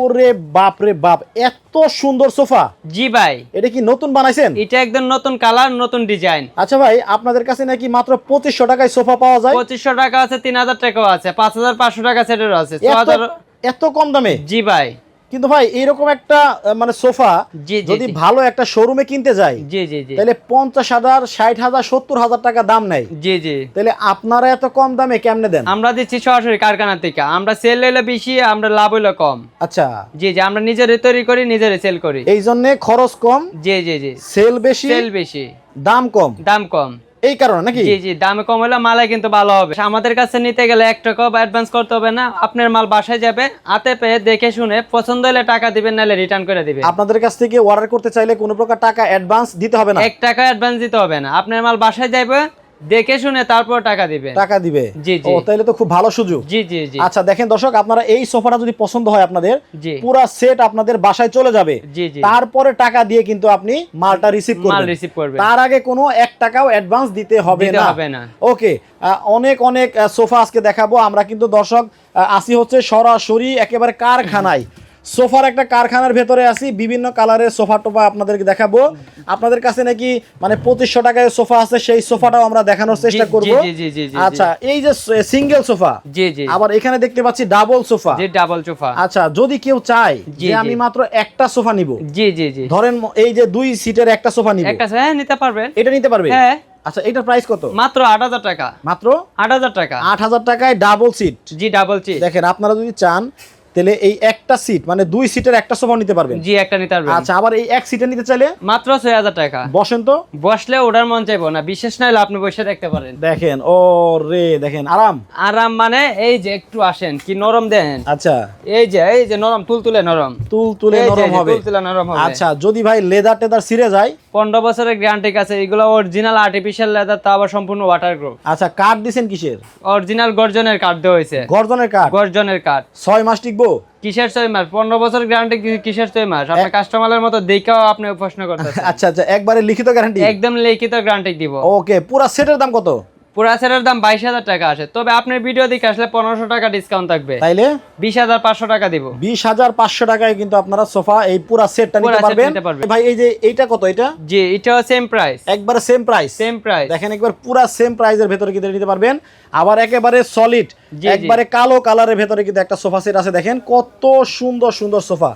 ওরে বাপ রে বাপ এত সুন্দর সোফা। জি ভাই। এটা কি নতুন বানাইছেন? এটা একদম নতুন কালার নতুন ডিজাইন। আচ্ছা ভাই আপনাদের কাছে নাকি মাত্র পঁচিশশো টাকায় সোফা পাওয়া যায়? পঁচিশশো টাকা আছে তিন হাজার টাকাও আছে পাঁচ হাজার পাঁচশো টাকা সেটেরও আছে এত কম দামে? জি ভাই। কিন্তু ভাই এরকম একটা মানে সোফা যদি ভালো একটা শোরুমে কিনতে যাই জি জি জি। তাহলে পঞ্চাশ হাজার ষাট হাজার সত্তর হাজার টাকা দাম নেয় জি জি। তাহলে আপনারা এত কম দামে কেমনে দেন? আমরা দিচ্ছি সরাসরি কারখানা থেকে। আমরা সেল হইলে বেশি আমরা লাভ হইলে কম। আচ্ছা। জি জি আমরা নিজেরাই তৈরি করি নিজেরাই সেল করি। এই জন্য খরচ কম জি জি জি। সেল বেশি সেল বেশি। দাম কম। দাম কম। এই কারণে নাকি? জি জি দামে কম হলে মালাই কিন্তু ভালো হবে। আমাদের কাছে নিতে গেলে এক টাকাও অ্যাডভান্স করতে হবে না। আপনার মাল বাসায় যাবে হাতে পেয়ে দেখে শুনে পছন্দ হলে টাকা দিবেন নাহলে রিটার্ন করে দিবেন। আপনাদের কাছ থেকে অর্ডার করতে চাইলে কোনো প্রকার টাকা অ্যাডভান্স দিতে হবে না? এক টাকা অ্যাডভান্স দিতে হবে না। আপনার মাল বাসায় যাবে দেখে শুনে তারপর টাকা দিবেন টাকা দিবে? জি, জি। ও তাহলে তো খুব ভালো সুযোগ। জি জি জি। আচ্ছা দেখেন দর্শক আপনারা এই সোফাটা যদি পছন্দ হয় আপনাদের পুরা সেট আপনাদের বাসায় চলে যাবে। জি জি। তারপরে টাকা দিয়ে কিন্তু আপনি মালটা রিসিভ করবেন মাল করবেন। রিসিভ করবে তার আগে কোনো এক টাকাও অ্যাডভান্স দিতে হবে না। হবে না। ওকে অনেক অনেক সোফা আজকে দেখাবো। আমরা কিন্তু দর্শক আসি হচ্ছে সরাসরি একেবারে কারখানায়। সোফার একটা কারখানার ভেতরে আসি বিভিন্ন কালারের সোফা টোফা আপনাদেরকে দেখাবো। আপনাদের কাছে নাকি মানে পঁচিশশো টাকায় সোফা আছে সেই সোফাটাও আমরা দেখানোর চেষ্টা করব। আচ্ছা এই যে সিঙ্গেল সোফা জি জি। আবার এখানে দেখতে পাচ্ছি ডাবল সোফা। জি ডাবল চোফা আচ্ছা যদি কেউ চায় যে আমি মাত্র একটা সোফা নিব জি জি জি। ধরেন এই যে দুই সিটের একটা সোফা নিব। একটা হ্যাঁ নিতে পারবেন। এটা নিতে পারবে? হ্যাঁ। আচ্ছা এটার প্রাইস কত? মাত্র আট হাজার টাকা। মাত্র আট হাজার টাকা। আট হাজার টাকায় ডাবল সিট জি ডাবল সিট দেখেন আপনারা যদি চান তাহলে এই একটা সিট মানে দুই সিটের একটা সোফা নিতে পারবেন। জি একটা নিতে পারবেন। আচ্ছা আবার এই এক সিটে নিতে চাইলে? মাত্র ছয় হাজার টাকা। বসেন তো। বসলে ওটার মন চাইব না বিশেষ না হলে আপনি বসে দেখতে পারেন। দেখেন ও রে দেখেন আরাম। আরাম মানে এই যে একটু আসেন কি নরম দেন। আচ্ছা। এই যে এই যে নরম তুলতুলে নরম। তুল তুলে এই যে, নরম হবে। তুলতুলে নরম হবে। আচ্ছা যদি ভাই লেদার টেদার ছিঁড়ে যায় পনেরো বছরের গ্যারান্টি আছে এগুলো অরিজিনাল আর্টিফিশিয়াল লেদার তা আবার সম্পূর্ণ ওয়াটার গ্রুপ আচ্ছা কাঠ দিছেন কিসের? অরিজিনাল গর্জনের কাঠ দেওয়া হয়েছে। গর্জনের কাঠ গর্জনের কাঠ ছয় মাস টিকবো? কিসের ছয় মাস? পনেরো বছর গ্যারান্টি কিসের ছয় মাস? আপনার কাস্টমারের মতো দেখেও আপনি প্রশ্ন করতে আচ্ছা আচ্ছা একবারে লিখিত গ্যারান্টি একদম লিখিত গ্যারান্টি দিব। ওকে পুরো সেটের দাম কত? পুরা সেটের দাম বাইশ হাজার টাকা আসে। তবে আপনার ভিডিও দেখে আসলে পনেরোশো টাকা ডিসকাউন্ট থাকবে। তাইলে? বিশ হাজার পাঁচশো টাকা দিব। বিশ হাজার পাঁচশো টাকায় কিন্তু আপনারা সোফা এই পুরা সেটটা নিতে পারবেন। ভাই এই যে এইটা কত এটা? জি এটাও সেম প্রাইস একবারে সেম প্রাইস সেম প্রাইস দেখেন একবার পুরা সেম প্রাইসের ভেতরে কিন্তু নিতে পারবেন। আবার একেবারে সলিড। একবারে কালো কালারের ভেতরে কিন্তু একটা সোফা সেট আছে। দেখেন কত সুন্দর সুন্দর সোফা।